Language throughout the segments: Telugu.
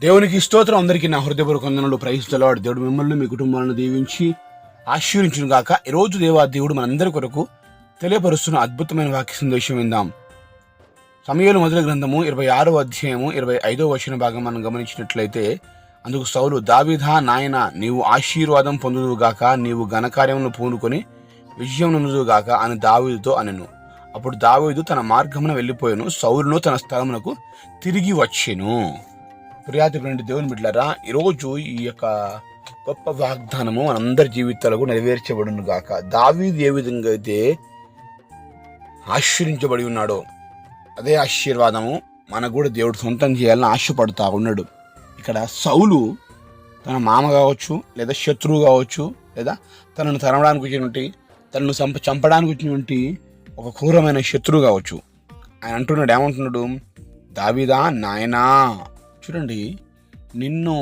దేవునికి స్తోత్రం. అందరికీ నా హృదయపూర్వక వందనలు. ప్రయిస్తలాడు దేవుడు మిమ్మల్ని మీ కుటుంబాలను దీవించి ఆశీర్వించును గాక. ఈరోజు దేవా దేవుడు మనందరి కొరకు తెలియపరుస్తున్న అద్భుతమైన వాక్య సందేశం విందాం. సమయంలో మొదల గ్రంథము ఇరవై ఆరో అధ్యాయము ఇరవై ఐదో వచన భాగం మనం గమనించినట్లయితే అందుకు సౌలు దావిధా నాయన నీవు ఆశీర్వాదం పొందుదువుగాక నీవు ఘనకార్యమును పూనుకొని విజయం నొందుదువుగాక అని దావీదుతో అనెను. అప్పుడు దావీదు తన మార్గమున వెళ్ళిపోయాను. సౌరును తన స్థలమునకు తిరిగి వచ్చెను. ప్రియాతికులంటి దేవుని బిడ్డారా ఈరోజు ఈ యొక్క గొప్ప వాగ్దానము మనందరి జీవితాలకు నెరవేర్చబడును గాక. దావీది ఏ విధంగా అయితే ఆశీర్వించబడి ఉన్నాడో అదే ఆశీర్వాదము మనకు కూడా దేవుడు సొంతం చేయాలని ఆశపడుతూ ఉన్నాడు. ఇక్కడ సౌలు తన మామ కావచ్చు లేదా శత్రువు కావచ్చు లేదా తనను తరమడానికి వచ్చినటువంటి తనను చంప చంపడానికి వచ్చినటువంటి ఒక క్రూరమైన శత్రువు కావచ్చు. ఆయన అంటున్నాడు ఏమంటున్నాడు? దావిదా నాయనా! చూడండి నిన్ను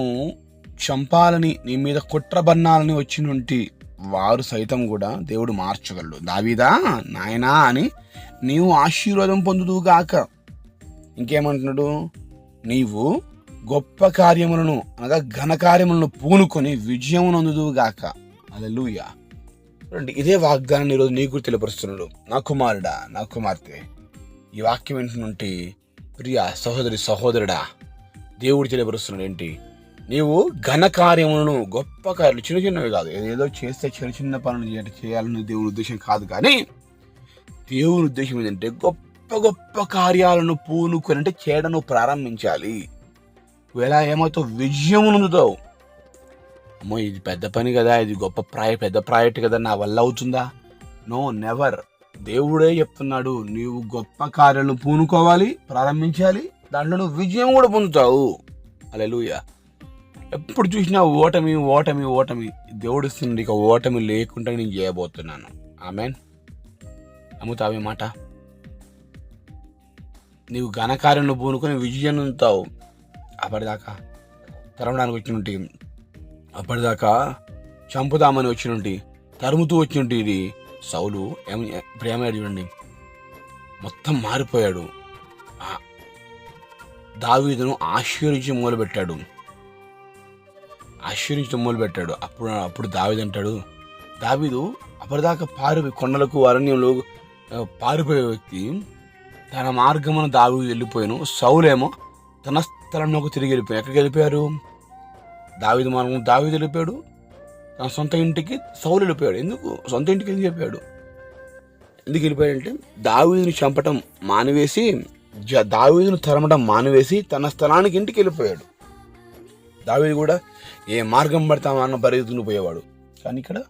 చంపాలని నీ మీద కుట్ర బన్నాలని వచ్చినటువంటి వారు సైతం కూడా దేవుడు మార్చగలడు. దావిదా నాయనా అని నీవు ఆశీర్వాదం పొందుదుగాక ఇంకేమంటున్నాడు? నీవు గొప్ప కార్యములను అనగా ఘన కార్యములను పూనుకొని విజయం నందుదుగాక అలలుయ చూడండి ఇదే వాగ్దానాన్ని ఈరోజు నీకు తెలియపరుస్తున్నాడు. నా కుమారుడా నా కుమార్తె ఈ వాక్యం ఏంటంటే ప్రియ సహోదరి సహోదరుడా దేవుడు తెలియపరుస్తున్నాడు ఏంటి? నీవు ఘన కార్యములను గొప్ప కార్యాలు చిన్న చిన్నవి కాదు. ఏదో చేస్తే చిన్న చిన్న పనులు చేయాలని దేవుని ఉద్దేశం కాదు కానీ దేవుని ఉద్దేశం ఏంటంటే గొప్ప గొప్ప కార్యాలను పూనుకొని అంటే చేయడం ప్రారంభించాలి. ఎలా ఏమవుతావు విజయం పొందుతావు అమ్మో ఇది పెద్ద పని కదా ఇది గొప్ప ప్రాయ పెద్ద ప్రాజెక్ట్ కదా నా వల్ల అవుతుందా? No never. దేవుడే చెప్తున్నాడు నీవు గొప్ప కార్యాలను పూనుకోవాలి ప్రారంభించాలి దాంట్లో నువ్వు విజయం కూడా పొందుతావు. అలెలుయ ఎప్పుడు చూసినా ఓటమి ఓటమి ఓటమి. దేవుడు ఇస్తుంది ఇక ఓటమి లేకుండా నేను చేయబోతున్నాను. ఆమెన్. అమ్ముతావే మాట? నీవు ఘనకార్యంలో పూనుకొని విజయం ఉంటావు అప్పటిదాకా తరమడానికి వచ్చినట్టు. అప్పటిదాకా చంపుదామని వచ్చినట్టు. తరుముతూ వచ్చినట్టు ఇది. సౌలు ఏమ ప్రేమ చూడండి. మొత్తం మారిపోయాడు. దావీదును ఆశీర్వించి మొదలుపెట్టాడు. ఆశీర్వించడం మొదలుపెట్టాడు. అప్పుడు అప్పుడు దావీదు అంటాడు దావీదు అప్పటిదాకా పారిపోయి కొండలకు అరణ్యంలో పారిపోయే వ్యక్తి తన మార్గమున దావి వెళ్ళిపోయాను. సౌలేమో తన స్థలంలోకి తిరిగి వెళ్ళిపోయాను ఎక్కడికి వెళ్ళిపోయారు? దావీదు మార్గం దావీదు వెళ్ళిపోయాడు. తన సొంత ఇంటికి సౌలు వెళ్ళిపోయాడు. ఎందుకు? సొంత ఇంటికి ఎందుకు వెళ్ళిపోయాడు? ఎందుకు వెళ్ళిపోయాడంటే దావీదుని చంపటం మానివేసి దావీదును తరమడం మానివేసి తన స్థలానికి ఇంటికి వెళ్ళిపోయాడు. దావీదు కూడా ఏ మార్గం పడతామన్న పరిగెత్తుకుని పోయేవాడు. కానీ ఇక్కడ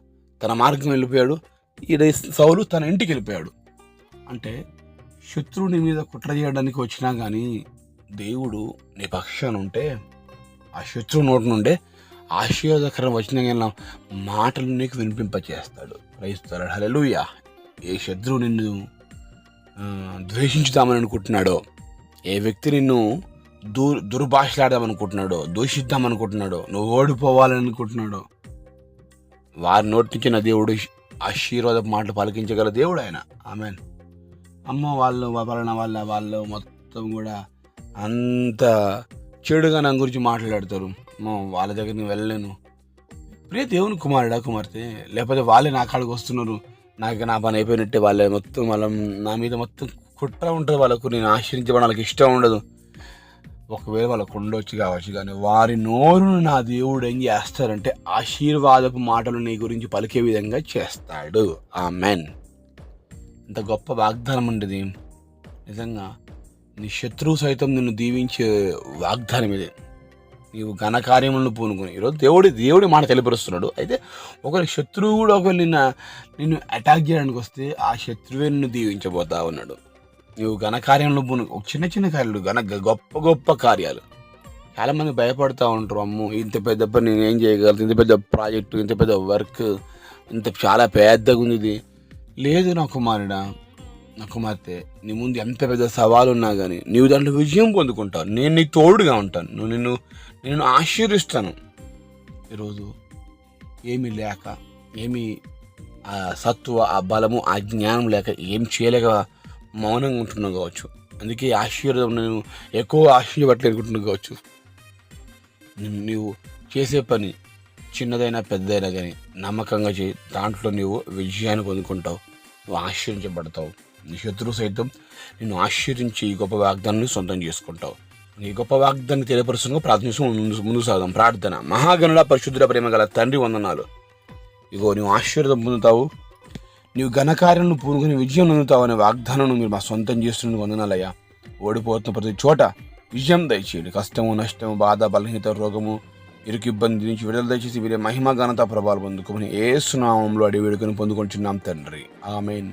తన మార్గం వెళ్ళిపోయాడు. ఈడ సౌలు తన ఇంటికి వెళ్ళిపోయాడు. అంటే శత్రువుని మీద కుట్ర చేయడానికి వచ్చినా కానీ దేవుడు నీ పక్షాన ఉంటే ఆ శత్రువు నోటి నుండే ఆశీర్వాదకరం వచ్చిన మాటలు నీకు వినిపింపచేస్తాడు. క్రైస్తాడు హల్లెలూయా. ఏ శత్రువు నిన్ను ద్వేషించుదామని అనుకుంటున్నాడో? ఏ వ్యక్తి నిన్ను దూ దుర్భాషలాడదామనుకుంటున్నాడో దూషిద్దామనుకుంటున్నాడో నువ్వు ఓడిపోవాలని అనుకుంటున్నాడో వారి నోటి నుంచి నా దేవుడు ఆశీర్వాద మాటలు పలికించగల దేవుడు ఆయన. ఆమెన్. అమ్మ వాళ్ళు వలన వాళ్ళ వాళ్ళు మొత్తం కూడా అంత చెడుగా నా గురించి మాట్లాడతారు. వాళ్ళ దగ్గర నేను వెళ్ళలేను ప్రియ దేవుని కుమారుడా కుమార్తె లేకపోతే వాళ్ళే నా కాడికి వస్తున్నారు. నాకు నా పని అయిపోయినట్టే వాళ్ళే. మొత్తం వాళ్ళ నా మీద మొత్తం కుట్ర ఉంటుంది వాళ్ళకు. నేను ఆశ్రయించబడి వాళ్ళకి ఇష్టం ఉండదు. ఒకవేళ వాళ్ళకు ఉండొచ్చు కావచ్చు కానీ వారి నోరును నా దేవుడు ఏం చేస్తారంటే ఆశీర్వాదపు మాటలు నీ గురించి పలికే విధంగా చేస్తాడు. ఆ మెన్ ఇంత గొప్ప వాగ్దానం ఉండేది. నిజంగా నీ శత్రువు సైతం నిన్ను దీవించే వాగ్దానం ఇది. నీవు ఘనకార్యములను పూనుకుని. ఈరోజు దేవుడి దేవుడి మాట తెలియపరుస్తున్నాడు. అయితే ఒకరి శత్రువు కూడా ఒకరు నిన్న నిన్ను అటాక్ చేయడానికి వస్తే ఆ శత్రువే నిన్ను దీవించబోతా ఉన్నాడు. నీవు ఘనకార్యంలో పూను ఒక చిన్న చిన్న కార్యాలు ఘన గొప్ప గొప్ప కార్యాలు. చాలామంది భయపడుతూ ఉంటారు అమ్మో ఇంత పెద్ద పని నేను ఏం చేయగలను? ఇంత పెద్ద ప్రాజెక్టు ఇంత పెద్ద వర్క్ ఇంత చాలా పెద్దగా ఉంది ఇది. లేదు నా కుమారుడా నా కుమార్తె నీ ముందు ఎంత పెద్ద సవాలు ఉన్నా కానీ నీవు దాంట్లో విజయం పొందుకుంటావు. నేను నీ తోడుగా ఉంటాను. నువ్వు నిన్ను నేను ఆశీర్విస్తాను ఈరోజు ఏమీ లేక ఏమీ ఆ సత్వ ఆ బలము ఆ జ్ఞానం లేక ఏం చేయలేక మౌనంగా ఉంటున్నావు కావచ్చు. అందుకే ఆశీర్వాదం నేను ఎక్కువ ఆశీర్వట్లేనుకుంటున్నావు కావచ్చు. నీవు చేసే పని చిన్నదైనా పెద్దదైనా కానీ నమ్మకంగా చేయి. దాంట్లో నీవు విజయాన్ని పొందుకుంటావు. నువ్వు ఆశ్చర్యించబడతావు నీ శత్రువు సైతం నేను ఆశ్చర్యించి ఈ గొప్ప వాగ్దానాన్ని సొంతం చేసుకుంటావు. నీ గొప్ప వాగ్దాన్ని తెలియపరుచుగా ప్రార్థించడం ముందు సాగం ప్రార్థన. మహాగణుల పరిశుద్ధుల ప్రేమ గల తండ్రి వందనాలు. ఇగో నీవు ఆశ్చర్యం పొందుతావు. నీవు ఘనకార్యం పూనుకుని విజయం పొందుతావు అనే వాగ్దానం మీరు మా సొంతం చేస్తున్న వందనాలయ్యా. ఓడిపోతున్న ప్రతి చోట విజయం దయచేయండి. కష్టము నష్టము బాధ బలహీనత రోగము ఇరుకు ఇబ్బంది నుంచి విడుదల దయచేసి వీరే మహిమ ఘనత ప్రభావాలు పొందుకోమని ఏ సునామంలో అడివేడుకొని పొందుకుంటున్నాం తండ్రి. ఆమెన్.